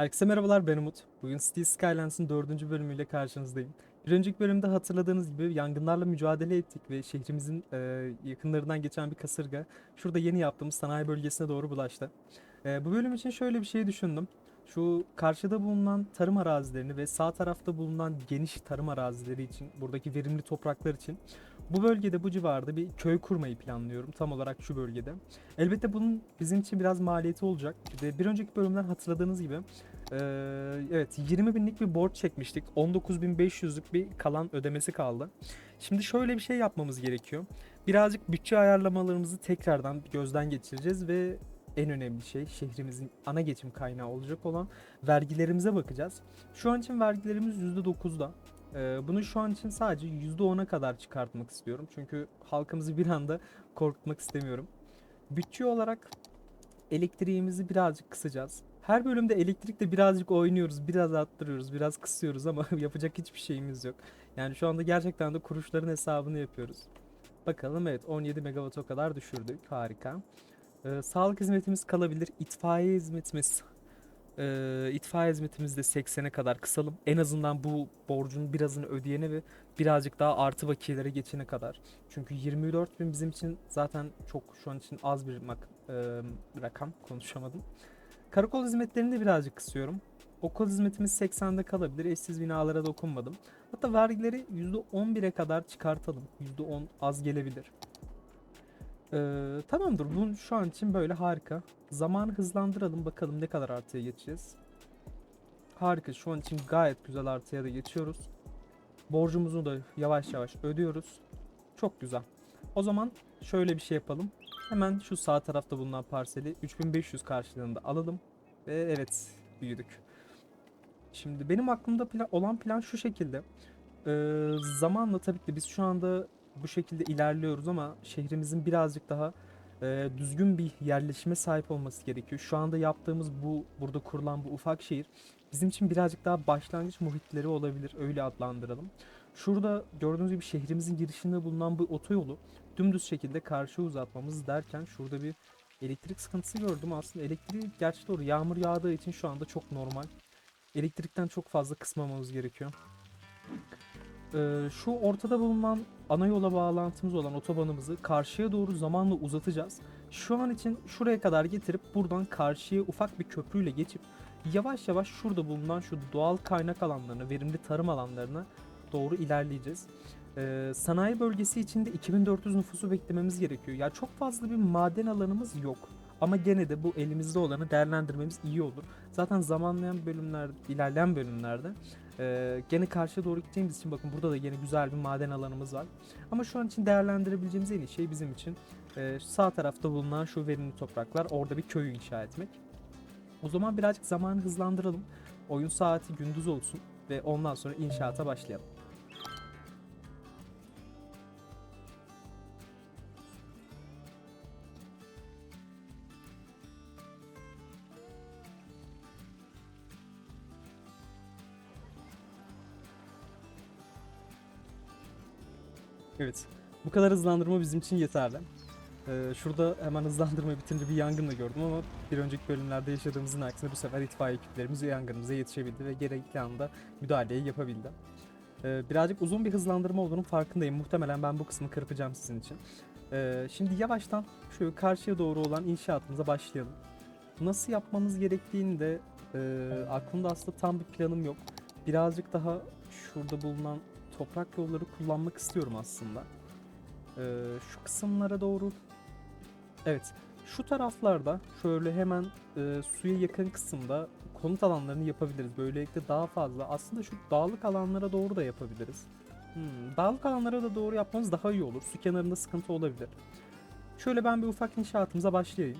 Herkese merhabalar ben Umut. Bugün City Skylines'ın dördüncü bölümüyle karşınızdayım. Bir önceki bölümde hatırladığınız gibi yangınlarla mücadele ettik ve şehrimizin e, yakınlarından geçen bir kasırga şurada yeni yaptığımız sanayi bölgesine doğru bulaştı. E, bu bölüm için şöyle bir şey düşündüm. Şu karşıda bulunan tarım arazilerini ve sağ tarafta bulunan geniş tarım arazileri için, buradaki verimli topraklar için bu bölgede bu civarda bir köy kurmayı planlıyorum tam olarak şu bölgede. Elbette bunun bizim için biraz maliyeti olacak. Bir de bir önceki bölümden hatırladığınız gibi eee, evet 20 binlik bir borç çekmiştik. 19.500'lük bir kalan ödemesi kaldı. Şimdi şöyle bir şey yapmamız gerekiyor. Birazcık bütçe ayarlamalarımızı tekrardan gözden geçireceğiz ve en önemli şey şehrimizin ana geçim kaynağı olacak olan vergilerimize bakacağız. Şu an için vergilerimiz %9'da. Ee, bunu şu an için sadece %10'a kadar çıkartmak istiyorum. Çünkü halkımızı bir anda korkutmak istemiyorum. Bütçe olarak elektriğimizi birazcık kısacağız. Her bölümde elektrikle birazcık oynuyoruz, biraz arttırıyoruz, biraz kısıyoruz ama yapacak hiçbir şeyimiz yok. Yani şu anda gerçekten de kuruşların hesabını yapıyoruz. Bakalım evet 17 megawatt'a kadar düşürdük. Harika. Ee, sağlık hizmetimiz kalabilir. İtfaiye hizmetimiz ee, itfaiye hizmetimizi de 80'e kadar kısalım. En azından bu borcun birazını ödeyene ve birazcık daha artı bakiyelere geçene kadar. Çünkü 24 bin bizim için zaten çok şu an için az bir mak- e, rakam konuşamadım. Karakol hizmetlerini de birazcık kısıyorum. Okul hizmetimiz 80'de kalabilir. Eşsiz binalara dokunmadım. Hatta vergileri %11'e kadar çıkartalım. %10 az gelebilir. Ee, tamamdır. Bu şu an için böyle harika. Zamanı hızlandıralım bakalım ne kadar artıya geçeceğiz. Harika. Şu an için gayet güzel artıya da geçiyoruz. Borcumuzu da yavaş yavaş ödüyoruz. Çok güzel. O zaman şöyle bir şey yapalım. Hemen şu sağ tarafta bulunan parseli 3500 karşılığında alalım. Ve evet büyüdük. Şimdi benim aklımda plan, olan plan şu şekilde. Ee, zamanla tabii ki biz şu anda bu şekilde ilerliyoruz ama şehrimizin birazcık daha e, düzgün bir yerleşime sahip olması gerekiyor. Şu anda yaptığımız bu burada kurulan bu ufak şehir bizim için birazcık daha başlangıç muhitleri olabilir. Öyle adlandıralım. Şurada gördüğünüz gibi şehrimizin girişinde bulunan bu otoyolu dümdüz şekilde karşıya uzatmamız derken şurada bir elektrik sıkıntısı gördüm. Aslında elektriği gerçi doğru yağmur yağdığı için şu anda çok normal. Elektrikten çok fazla kısmamamız gerekiyor. Ee, şu ortada bulunan ana yola bağlantımız olan otobanımızı karşıya doğru zamanla uzatacağız. Şu an için şuraya kadar getirip buradan karşıya ufak bir köprüyle geçip yavaş yavaş şurada bulunan şu doğal kaynak alanlarına, verimli tarım alanlarına doğru ilerleyeceğiz. Ee, sanayi bölgesi içinde 2400 nüfusu beklememiz gerekiyor. Ya çok fazla bir maden alanımız yok. Ama gene de bu elimizde olanı değerlendirmemiz iyi olur. Zaten zamanlayan bölümler, ilerleyen bölümlerde ee, gene karşıya doğru gideceğimiz için bakın burada da yine güzel bir maden alanımız var. Ama şu an için değerlendirebileceğimiz en iyi şey bizim için e, sağ tarafta bulunan şu verimli topraklar. Orada bir köyü inşa etmek. O zaman birazcık zamanı hızlandıralım. Oyun saati gündüz olsun ve ondan sonra inşaata başlayalım. Evet. Bu kadar hızlandırma bizim için yeterli. Ee, şurada hemen hızlandırma bitince bir yangın da gördüm ama bir önceki bölümlerde yaşadığımızın aksine bu sefer itfaiye ekiplerimiz yangınımıza yetişebildi ve gerekli anda müdahaleyi yapabildi. Ee, birazcık uzun bir hızlandırma olduğunun farkındayım. Muhtemelen ben bu kısmı kırpacağım sizin için. Ee, şimdi yavaştan şu karşıya doğru olan inşaatımıza başlayalım. Nasıl yapmamız gerektiğini de e, aklımda aslında tam bir planım yok. Birazcık daha şurada bulunan toprak yolları kullanmak istiyorum aslında. Ee, şu kısımlara doğru Evet şu taraflarda şöyle hemen e, suya yakın kısımda konut alanlarını yapabiliriz. Böylelikle daha fazla aslında şu dağlık alanlara doğru da yapabiliriz. Hmm, dağlık alanlara da doğru yapmamız daha iyi olur. Su kenarında sıkıntı olabilir. Şöyle ben bir ufak inşaatımıza başlayayım.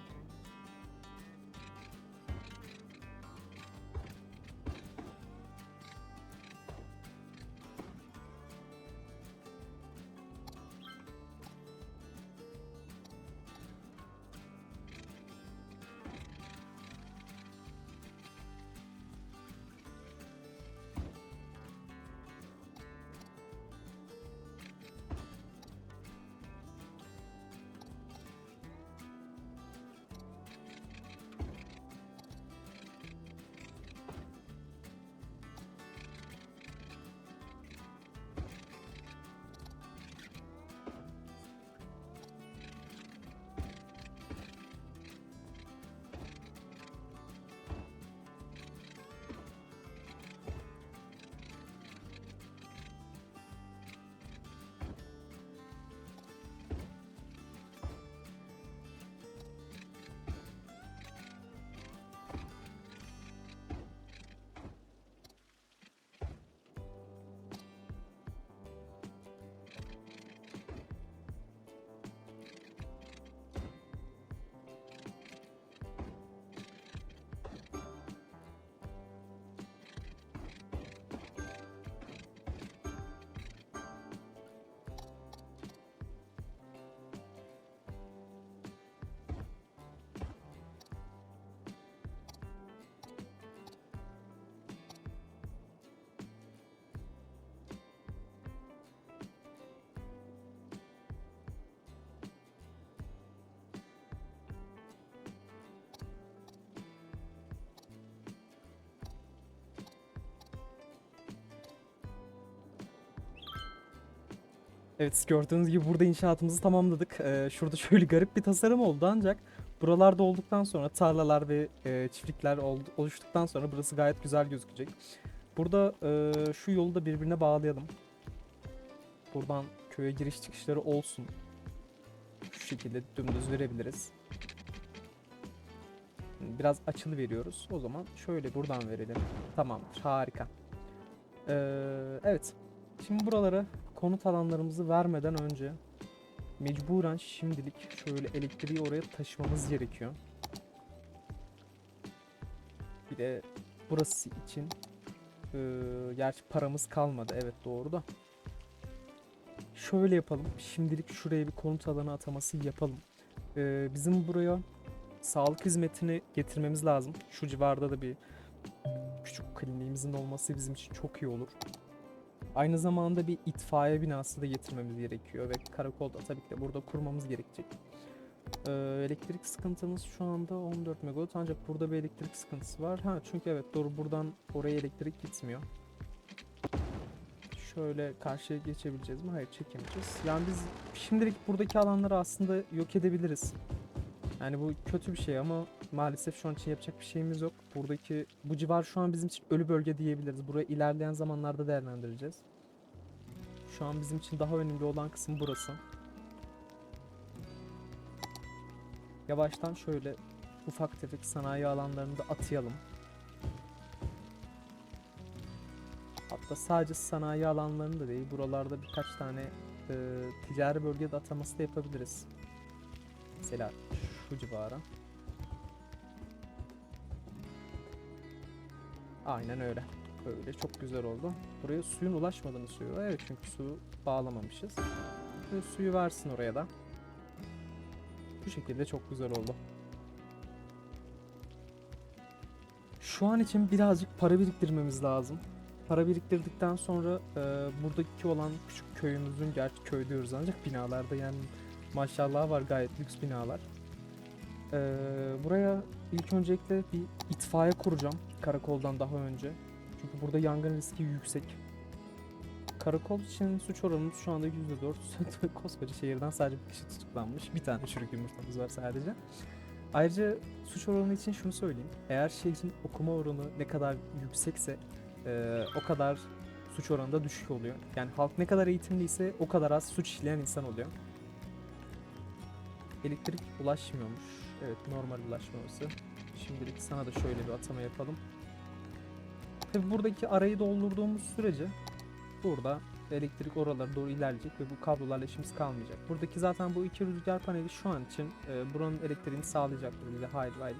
Evet gördüğünüz gibi burada inşaatımızı tamamladık. Ee, şurada şöyle garip bir tasarım oldu ancak buralarda olduktan sonra tarlalar ve e, çiftlikler oluştuktan sonra burası gayet güzel gözükecek. Burada e, şu yolu da birbirine bağlayalım. Buradan köye giriş çıkışları olsun. Şu şekilde dümdüz verebiliriz. Biraz açılı veriyoruz. O zaman şöyle buradan verelim. Tamamdır. Harika. Ee, evet. Şimdi buralara konut alanlarımızı vermeden önce mecburen şimdilik şöyle elektriği oraya taşımamız gerekiyor. Bir de burası için eee gerçi paramız kalmadı. Evet doğru da. Şöyle yapalım. Şimdilik şuraya bir konut alanı ataması yapalım. Eee, bizim buraya sağlık hizmetini getirmemiz lazım. Şu civarda da bir küçük kliniğimizin olması bizim için çok iyi olur. Aynı zamanda bir itfaiye binası da getirmemiz gerekiyor ve karakolda tabii ki de burada kurmamız gerekecek. Ee, elektrik sıkıntımız şu anda 14 megawatt ancak burada bir elektrik sıkıntısı var. Ha çünkü evet doğru buradan oraya elektrik gitmiyor. Şöyle karşıya geçebileceğiz mi? Hayır çekemeyeceğiz. Yani biz şimdilik buradaki alanları aslında yok edebiliriz. Yani bu kötü bir şey ama maalesef şu an için yapacak bir şeyimiz yok. Buradaki bu civar şu an bizim için ölü bölge diyebiliriz. Burayı ilerleyen zamanlarda değerlendireceğiz. Şu an bizim için daha önemli olan kısım burası. Yavaştan şöyle ufak tefek sanayi alanlarını da atayalım. Hatta sadece sanayi alanlarını da değil, buralarda birkaç tane e, ticari bölge de ataması da yapabiliriz. Mesela şu civara. Aynen öyle. Öyle çok güzel oldu. Buraya suyun ulaşmadığını suyu. Evet çünkü su bağlamamışız. Ve suyu versin oraya da. Bu şekilde çok güzel oldu. Şu an için birazcık para biriktirmemiz lazım. Para biriktirdikten sonra e, buradaki olan küçük köyümüzün, gerçi köy diyoruz ancak binalarda yani maşallah var gayet lüks binalar. E, buraya ilk öncelikle bir itfaiye kuracağım karakoldan daha önce. Çünkü burada yangın riski yüksek. Karakol için suç oranımız şu anda %4. Koskoca şehirden sadece bir kişi tutuklanmış. Bir tane çürük yumurtamız var sadece. Ayrıca suç oranı için şunu söyleyeyim. Eğer şehrin okuma oranı ne kadar yüksekse eee, o kadar suç oranı da düşük oluyor. Yani halk ne kadar eğitimliyse o kadar az suç işleyen insan oluyor. Elektrik ulaşmıyormuş. Evet normal ulaşmaması. Şimdilik sana da şöyle bir atama yapalım. Tabi buradaki arayı doldurduğumuz sürece burada elektrik oralara doğru ilerleyecek ve bu kablolarla işimiz kalmayacak. Buradaki zaten bu iki rüzgar paneli şu an için e, buranın elektriğini sağlayacaktır bize hayli hayli.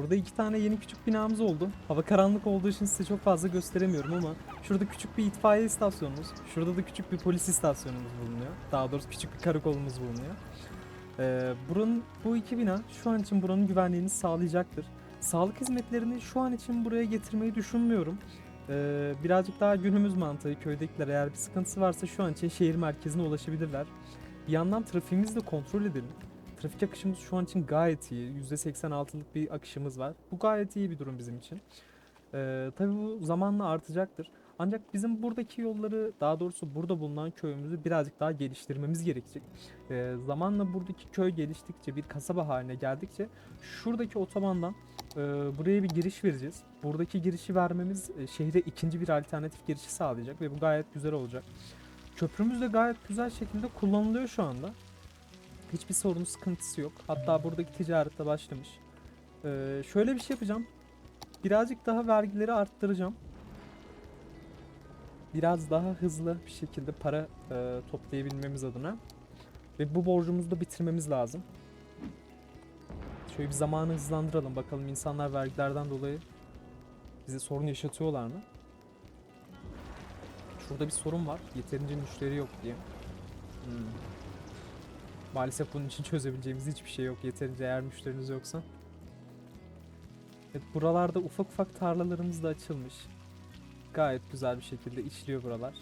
Burada iki tane yeni küçük binamız oldu. Hava karanlık olduğu için size çok fazla gösteremiyorum ama şurada küçük bir itfaiye istasyonumuz, şurada da küçük bir polis istasyonumuz bulunuyor. Daha doğrusu küçük bir karakolumuz bulunuyor. Ee, buranın bu iki bina şu an için buranın güvenliğini sağlayacaktır. Sağlık hizmetlerini şu an için buraya getirmeyi düşünmüyorum. Ee, birazcık daha günümüz mantığı köydekiler eğer bir sıkıntısı varsa şu an için şehir merkezine ulaşabilirler. Bir yandan trafiğimizi de kontrol edelim. Trafik akışımız şu an için gayet iyi. %86'lık bir akışımız var. Bu gayet iyi bir durum bizim için. Ee, tabii bu zamanla artacaktır. Ancak bizim buradaki yolları, daha doğrusu burada bulunan köyümüzü birazcık daha geliştirmemiz gerekecek. Ee, zamanla buradaki köy geliştikçe, bir kasaba haline geldikçe şuradaki otobandan e, buraya bir giriş vereceğiz. Buradaki girişi vermemiz e, şehre ikinci bir alternatif girişi sağlayacak ve bu gayet güzel olacak. Köprümüz de gayet güzel şekilde kullanılıyor şu anda. Hiçbir sorun sıkıntısı yok. Hatta buradaki ticaret de başlamış. Ee, şöyle bir şey yapacağım. Birazcık daha vergileri arttıracağım. Biraz daha hızlı bir şekilde para e, toplayabilmemiz adına. Ve bu borcumuzu da bitirmemiz lazım. Şöyle bir zamanı hızlandıralım. Bakalım insanlar vergilerden dolayı bize sorun yaşatıyorlar mı? Şurada bir sorun var. Yeterince müşteri yok diye. Hmm. Maalesef bunun için çözebileceğimiz hiçbir şey yok. Yeterince eğer müşteriniz yoksa. Evet, buralarda ufak ufak tarlalarımız da açılmış. Gayet güzel bir şekilde işliyor buralar.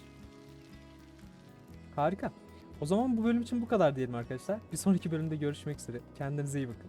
Harika. O zaman bu bölüm için bu kadar diyelim arkadaşlar. Bir sonraki bölümde görüşmek üzere. Kendinize iyi bakın.